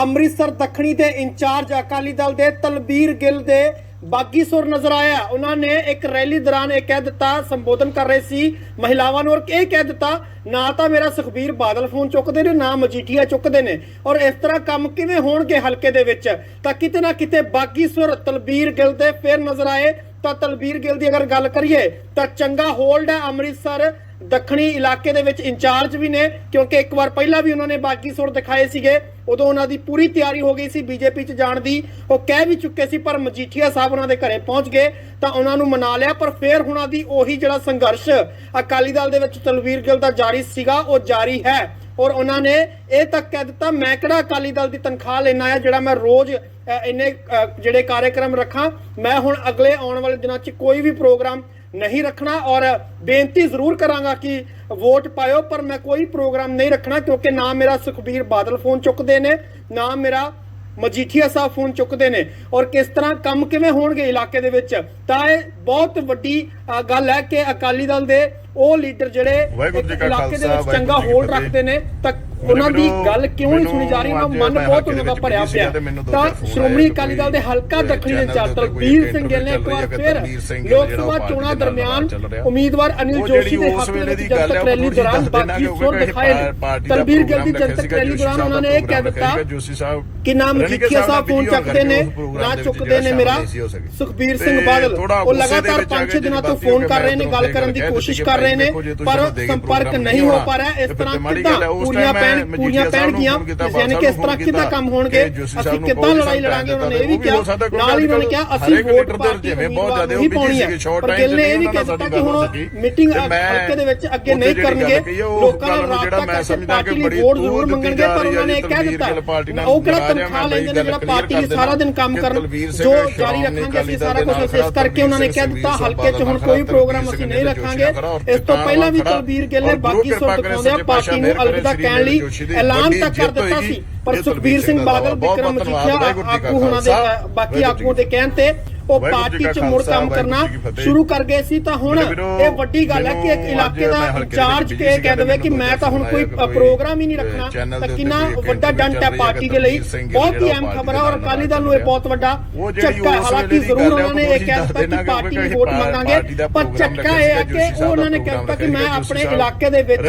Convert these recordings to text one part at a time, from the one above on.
ਅੰਮ੍ਰਿਤਸਰ ਦੱਖਣੀ ਦੇ ਇੰਚਾਰਜ ਅਕਾਲੀ ਦਲ ਦੇ ਤਲਬੀਰ ਗਿੱਲ ਦੇ ਬਾਗੀ ਸੁਰ ਨਜ਼ਰ ਆਇਆ। ਉਹਨਾਂ ਨੇ ਇੱਕ ਰੈਲੀ ਦੌਰਾਨ ਇਹ ਕਹਿ ਦਿੱਤਾ, ਸੰਬੋਧਨ ਕਰ ਰਹੇ ਸੀ ਮਹਿਲਾਵਾਂ ਨੂੰ, ਔਰ ਇਹ ਕਹਿ ਦਿੱਤਾ, ਨਾ ਤਾਂ ਮੇਰਾ ਸੁਖਬੀਰ ਬਾਦਲ ਫੋਨ ਚੁੱਕਦੇ ਨੇ, ਨਾ ਮਜੀਠੀਆ ਚੁੱਕਦੇ ਨੇ, ਔਰ ਇਸ ਤਰ੍ਹਾਂ ਕੰਮ ਕਿਵੇਂ ਹੋਣਗੇ ਹਲਕੇ ਦੇ ਵਿੱਚ? ਤਾਂ ਕਿਤੇ ਨਾ ਕਿਤੇ ਬਾਗੀ ਸੁਰ ਤਲਬੀਰ ਗਿੱਲ ਦੇ ਫੇਰ ਨਜ਼ਰ ਆਏ। ਤਾਂ ਤਲਬੀਰ ਗਿੱਲ ਦੀ ਅਗਰ ਗੱਲ ਕਰੀਏ, ਤਾਂ ਚੰਗਾ ਹੋਲਡ ਹੈ ਅੰਮ੍ਰਿਤਸਰ। ਦੱਖਣੀ ਇਲਾਕੇ ਦੇ ਵਿੱਚ ਇੰਚਾਰਜ ਵੀ ਨੇ, ਕਿਉਂਕਿ ਇੱਕ ਵਾਰ ਪਹਿਲਾਂ ਵੀ ਉਹਨਾਂ ਨੇ ਬਾਗੀ ਸੁਰ ਦਿਖਾਏ ਸੀਗੇ, ਉਦੋਂ ਉਹਨਾਂ ਦੀ ਪੂਰੀ ਤਿਆਰੀ ਹੋ ਗਈ ਸੀ ਬੀਜੇਪੀ 'ਚ ਜਾਣ ਦੀ। ਉਹ ਕਹਿ ਵੀ ਚੁੱਕੇ ਸੀ, ਪਰ ਮਜੀਠੀਆ ਸਾਹਿਬ ਉਹਨਾਂ ਦੇ ਘਰੇ ਪਹੁੰਚ ਗਏ, ਤਾਂ ਉਹਨਾਂ ਨੂੰ ਮਨਾ ਲਿਆ, ਪਰ ਫੇਰ ਉਹਨਾਂ ਦੀ ਉਹੀ ਜਿਹੜਾ ਸੰਘਰਸ਼ ਅਕਾਲੀ ਦਲ ਦੇ ਵਿੱਚ ਤਲਵੀਰ ਗਿੱਲ ਦਾ ਜਾਰੀ ਸੀਗਾ, ਉਹ ਜਾਰੀ ਹੈ। ਔਰ ਉਹਨਾਂ ਨੇ ਇਹ ਤੱਕ ਕਹਿ ਦਿੱਤਾ, ਮੈਂ ਕਿਹੜਾ ਅਕਾਲੀ ਦਲ ਦੀ ਤਨਖਾਹ ਲੈਣਾ ਹੈ, ਜਿਹੜਾ ਮੈਂ ਰੋਜ਼ ਇੰਨੇ ਜਿਹੜੇ ਕਾਰਜਕ੍ਰਮ ਰੱਖਾਂ, ਮੈਂ ਹੁਣ ਅਗਲੇ ਆਉਣ ਵਾਲੇ ਦਿਨਾਂ 'ਚ ਕੋਈ ਵੀ ਪ੍ਰੋਗਰਾਮ ਨਹੀਂ ਰੱਖਣਾ ਔਰ ਬੇਨਤੀ ਜ਼ਰੂਰ ਕਰਾਂਗਾ ਕਿ ਵੋਟ ਪਾਇਓ, ਪਰ ਮੈਂ ਕੋਈ ਪ੍ਰੋਗਰਾਮ ਨਹੀਂ ਰੱਖਣਾ ਕਿਉਂਕਿ ਨਾ ਮੇਰਾ ਸੁਖਬੀਰ ਬਾਦਲ ਫੋਨ ਚੁੱਕਦੇ ਨੇ, ਨਾ ਮੇਰਾ ਮਜੀਠੀਆ ਸਾਹਿਬ ਫੋਨ ਚੁੱਕਦੇ ਨੇ। ਔਰ ਕਿਸ ਤਰ੍ਹਾਂ ਕੰਮ ਕਿਵੇਂ ਹੋਣਗੇ ਇਲਾਕੇ ਦੇ ਵਿੱਚ, ਤਾਂ ਇਹ ਬਹੁਤ ਵੱਡੀ ਗੱਲ ਹੈ ਕਿ ਅਕਾਲੀ ਦਲ ਦੇ ਉਹ ਲੀਡਰ ਜਿਹੜੇ ਇਲਾਕੇ ਦੇ ਵਿੱਚ ਚੰਗਾ ਹੋਲਡ। ਰੱਖਦੇ ਨੇ ਤਾਂ ਉਹਨਾਂ ਦੀ ਗੱਲ ਕਿਉਂ ਨਹੀਂ ਸੁਣੀ ਜਾ ਰਹੀ ਉਹਨਾਂ ਮੈਨੂੰ ਬਹੁਤ ਉਹਨਾਂ ਦਾ ਭਰਿਆ ਪਿਆ ਤਾਂ ਸ਼੍ਰੋਮਣੀ ਅਕਾਲੀ ਦਲ ਦੇ ਹਲਕਾ ਦੱਖਣੀ ਦੇ ਤਲਬੀਰ ਕੋਈ ਸਿੰਘ ਗਿੱਲ ਨੇ ਇੱਕ ਵਾਰ ਫਿਰ ਲੋਕ ਸਭਾ ਚੋਣਾਂ ਦਰਮਿਆਨ। ਉਮੀਦਵਾਰ ਅਨਿਲ ਜੋਸ਼ੀ ਦੇ ਹੱਕ ਦੇ ਵਿੱਚ ਜਨਤਕ ਰੈਲੀ ਦੌਰਾਨ ਬਾਕੀ ਸੁਰ ਦਿਖਾਏ ਨੇ ਤਲਬੀਰ ਗਿੱਲ ਦੀ ਜਨਤਕ ਰੈਲੀ ਦੌਰਾਨ ਉਹਨਾਂ ਨੇ ਇਹ ਕਹਿ ਦਿੱਤਾ ਕਿ ਨਾਮ ਮਜੀਠੀਆ ਸਾਹਿਬ ਫੋਨ ਚੱਕਦੇ ਨੇ ਨਾ ਚੁੱਕਦੇ ਨੇ ਮੇਰਾ ਸੁਖਬੀਰ ਸਿੰਘ ਬਾਦਲ ਉਹ ਲਗਾਤਾਰ 5-6 ਦਿਨਾਂ ਤੋਂ ਫੋਨ ਕਰ ਰਹੇ ਨੇ ਗੱਲ ਕਰਨ ਦੀ ਕੋਸ਼ਿਸ਼ ਕਰ ਰਹੇ ਨੇ ਪਰ ਸੰਪਰਕ ਨਹੀਂ ਹੋ ਪਾ ਰਿਹਾ ਇਸ ਤਰ੍ਹਾਂ ਕਿੱਦਾਂ ਪੂਰੀਆਂ ਪੈਣ ਪੂਰੀਆਂ ਪੈਣਗੀਆਂ? ਯਾਨੀ ਕਿ ਇਸ ਤਰ੍ਹਾਂ ਕਿੱਦਾਂ ਕੰਮ ਹੋਣਗੇ? ਅਸੀਂ ਕਿੱਦਾਂ ਲੜਾਈ ਲੜਾਂਗੇ ਉਹਨਾਂ ਨੇ ਇਹ ਵੀ ਕਿਹਾ। ਨਾਲ ਹੀ ਉਹਨਾਂ ਨੇ ਕਿਹਾ ਅਸੀਂ ਵੋਟ ਪਾਰਟੀ ਜਿਵੇਂ ਬਹੁਤ ਜ਼ਿਆਦਾ ਹੀ ਪਾਉਣੀ ਹੈ। ਪਰ ਗਿੱਲ ਨੇ ਇਹ ਵੀ ਕਹਿ ਕਿ ਹੁਣ ਮੀਟਿੰਗ ਹਲਕੇ ਦੇ ਵਿੱਚ ਅੱਗੇ ਨਹੀਂ ਕਰਨਗੇ ਲੋਕਾਂ ਨਾਲ ਰਾਬਤਾ ਕਰਕੇ ਪਾਰਟੀ ਲਈ ਵੋਟ ਜ਼ਰੂਰ ਮੰਗਣਗੇ ਪਰ ਉਹਨਾਂ ਨੇ ਕਹਿ ਦਿੱਤਾ ਉਹ ਕਿਹੜਾ ਤਨਖਾਹ ਲੈਂਦੇ ਨੇ ਜਿਹੜਾ ਪਾਰਟੀ ਸਾਰਾ ਦਿਨ ਕੰਮ ਕਰਨ ਜੋ ਜਾਰੀ ਰੱਖਾਂਗੇ ਅਸੀਂ ਸਾਰਾ ਕੁਝ ਇਸ ਕਰਕੇ ਉਹਨਾਂ ਨੇ ਕਹਿ ਦਿੱਤਾ। ਹਲਕੇ 'ਚ ਹੁਣ ਕੋਈ ਪ੍ਰੋਗਰਾਮ ਅਸੀਂ ਨਹੀਂ ਰੱਖਾਂਗੇ ਇਸ ਤੋਂ ਪਹਿਲਾਂ ਵੀ ਤਲਬੀਰ ਗਿੱਲ ਨੇ ਬਾਕੀ ਸੁਰ ਦਿਖਾਉਂਦੇ ਆ ਪਾਰਟੀ ਨੂੰ ਅਲਵਿਦਾ ਕਹਿਣ ਲਈ ਐਲਾਨ ਤੱਕ ਕਰ ਦਿੱਤਾ ਸੀ ਪਰ ਸੁਖਬੀਰ ਸਿੰਘ ਬਾਦਲ ਵਿਕਰਮ ਮਜੀਠੀਆ ਆਗੂ ਉਹਨਾਂ ਦੇ ਬਾਕੀ ਆਗੂਆਂ ਦੇ ਕਹਿਣ ਤੇ ਉਹ ਪਾਰਟੀ 'ਚ ਮੁੜ ਕੰਮ ਕਰਨਾ ਸ਼ੁਰੂ ਕਰ ਗਏ ਸੀ ਤਾਂ ਹੁਣ ਇਹ ਵੱਡੀ ਗੱਲ ਹੈ ਕਿ ਇੱਕ ਇਲਾਕੇ ਦਾ ਇੰਚਾਰਜ ਕੇ ਕਹਿ ਦੇਵੇ ਕਿ ਮੈਂ ਤਾਂ ਹੁਣ ਕੋਈ ਪ੍ਰੋਗਰਾਮ ਹੀ ਨਹੀਂ ਰੱਖਣਾ ਤਾਂ ਕਿੰਨਾ ਵੱਡਾ ਡੰਟ ਹੈ ਪਾਰਟੀ ਦੇ ਲਈ। ਬਹੁਤ ਹੀ ਅਹਿਮ ਖਬਰ ਹੈ ਔਰ ਅਕਾਲੀ ਦਲ ਨੂੰ ਇਹ ਬਹੁਤ ਵੱਡਾ ਝਟਕਾ ਹਾਲਾਂਕਿ ਜ਼ਰੂਰ ਉਹਨਾਂ ਨੇ ਇਹ ਕਹਿ ਦਿੱਤਾ ਕਿ ਪਾਰਟੀ ਦੀ ਵੋਟ ਮੰਗਾਂਗੇ ਪਰ ਝਟਕਾ ਇਹ ਹੈ ਕਿ ਉਹਨਾਂ ਨੇ ਕਹਿ ਦਿੱਤਾ ਕਿ ਮੈਂ ਆਪਣੇ ਇਲਾਕੇ ਦੇ ਵਿੱਚ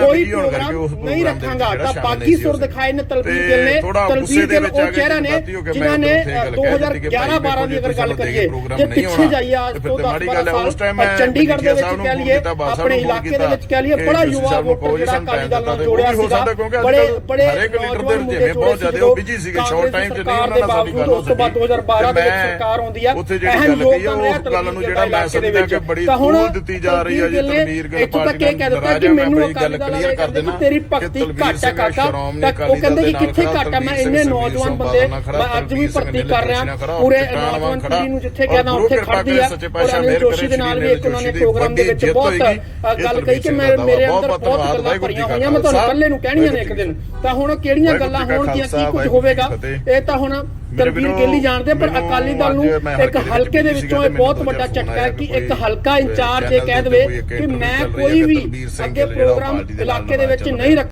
ਕੋਈ ਪ੍ਰੋਗਰਾਮ ਨਹੀਂ ਰੱਖਾਂਗਾ ਤਾਂ ਬਾਕੀ ਸੁਰ ਦਿਖਾਏ ਨੇ ਤਲਬੀਰ ਗਿੱਲ ਨੇ ਤਲਬੀਰ ਗਿੱਲ ਉਹ ਚਿਹਰਾ ਨੇ। ਜਿਨ੍ਹਾਂ ਨੇ 2011-12 ਦੀ ਅਗਰ ਗੱਲ ਕਰੀਏ ਜੇ ਪਿੱਛੇ ਜਾਈਏ ਅੱਜ ਤੋਂ 10 ਸਾਲ ਚੰਡੀਗੜ੍ਹ ਦੇ ਵਿੱਚ ਕਹਿ ਲਈਏ ਆਪਣੇ ਇਲਾਕੇ ਦੇ ਵਿੱਚ ਕਹਿ ਲਈਏ ਬੜਾ ਯੁਵਾ ਵੋਟਰ ਜਿਹੜਾ ਅਕਾਲੀ ਦਲ ਨਾਲ ਜੋੜਿਆ ਸੀਗਾ ਬੜੇ ਬੜੇ ਹਰੇਕ ਲੀਡਰ ਦੇ ਜਿਵੇਂ ਬਹੁਤ ਜ਼ਿਆਦਾ ਉਹ ਬਿਜ਼ੀ ਸੀਗੇ ਸ਼ਾਰਟ ਟਾਈਮ ਚ ਨਹੀਂ ਉਹਨਾਂ ਨਾਲ ਸਾਡੀ ਗੱਲ ਹੋ ਉਸ ਤੋਂ ਬਾਅਦ 2012 ਦੇ ਵਿੱਚ ਸਰਕਾਰ ਆਉਂਦੀ ਆ ਉੱਥੇ ਜਿਹੜੀ ਗੱਲ ਕਹੀ ਉਹ ਗੱਲ ਨੂੰ ਜਿਹੜਾ ਮੈਂ ਸਮਝਦਾ ਕਿ ਬੜੀ ਦੂਰ ਦਿੱਤੀ ਜਾ ਰਹੀ ਹੈ ਜੀ ਤਨਵੀਰ ਗਿੱਲ ਪਾਰਟੀ ਕਹਿ ਦਿੱਤਾ ਕਿ ਮੈਨੂੰ ਅਕਾਲੀ ਦਲ ਕਲੀਅਰ ਕਰ ਦੇਣਾ ਤੇਰੀ ਭਗਤੀ ਘਾਟਾ ਕਾਕਾ ਤਾਂ ਉਹ ਕਹਿੰਦੇ ਕਿ ਕਿੱਥੇ ਘਾਟਾ ਮੈਂ ਇੰਨੇ ਨੌਜਵਾਨ ਬੰਦੇ ਮੈਂ ਅੱਜ ਵੀ ਭਰਤੀ ਕਰ ਰਿਹਾ ਪੂਰੇ ਨੌਜਵਾਨ ਪੀੜ੍ਹੀ ਨੂੰ ਜਿੱਥੇ ਕਹਿੰਦਾ ਉੱਥੇ ਖੜਦੀ ਆ। ਔਰ ਅਨਿਲ ਜੋਸ਼ੀ ਦੇ ਨਾਲ ਵੀ ਇੱਕ ਉਹਨਾਂ ਨੇ ਪ੍ਰੋਗਰਾਮ ਦੇ ਵਿੱਚ ਬਹੁਤ ਗੱਲ ਕਹੀ ਕਿ ਮੈਂ ਮੇਰੇ ਅੰਦਰ ਬਹੁਤ ਗੱਲਾਂ ਭਰੀਆਂ ਹੋਈਆਂ ਮੈਂ ਤੁਹਾਨੂੰ ਇਕੱਲੇ ਨੂੰ ਕਹਿਣੀਆਂ ਨੇ ਇੱਕ ਦਿਨ। ਤਾਂ ਹੁਣ ਕਿਹੜੀਆਂ ਗੱਲਾਂ ਹੋਣਗੀਆਂ ਕੀ ਕੁਝ ਹੋਵੇਗਾ ਇਹ ਤਾਂ ਹੁਣ ਤਲਬੀਰ ਗਿੱਲੀ ਜਾਣਦੇ ਪਰ ਅਕਾਲੀ ਦਲ ਨੂੰ ਇੱਕ ਹਲਕੇ ਦੇ ਵਿੱਚੋਂ ਇਹ ਬਹੁਤ ਵੱਡਾ ਝਟਕਾ ਹੈ ਕਿ ਇੱਕ ਹਲਕਾ ਇੰਚਾਰਜ ਇਹ ਕਹਿ ਦੇਵੇ ਕਿ ਮੈਂ ਕੋਈ ਵੀ ਅੱਗੇ ਪ੍ਰੋਗਰਾਮ ਇਲਾਕੇ ਦੇ ਵਿੱਚ ਨਹੀਂ ਰੱਖ